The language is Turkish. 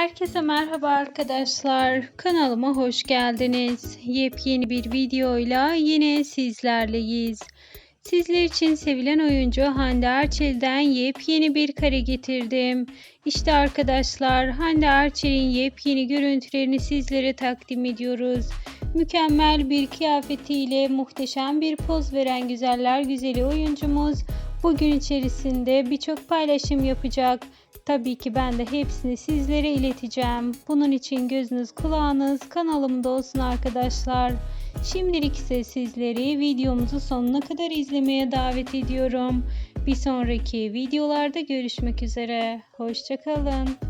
Herkese merhaba arkadaşlar. Kanalıma hoş geldiniz. Yepyeni bir videoyla yine sizlerleyiz. Sizler için sevilen oyuncu Hande Erçel'den yepyeni bir kare getirdim. İşte arkadaşlar Hande Erçel'in yepyeni görüntülerini sizlere takdim ediyoruz. Mükemmel bir kıyafetiyle muhteşem bir poz veren güzeller güzeli oyuncumuz bugün içerisinde birçok paylaşım yapacak. Tabii ki ben de hepsini sizlere ileteceğim. Bunun için gözünüz kulağınız kanalımda olsun arkadaşlar. Şimdilik ise sizleri videomuzu sonuna kadar izlemeye davet ediyorum. Bir sonraki videolarda görüşmek üzere. Hoşçakalın.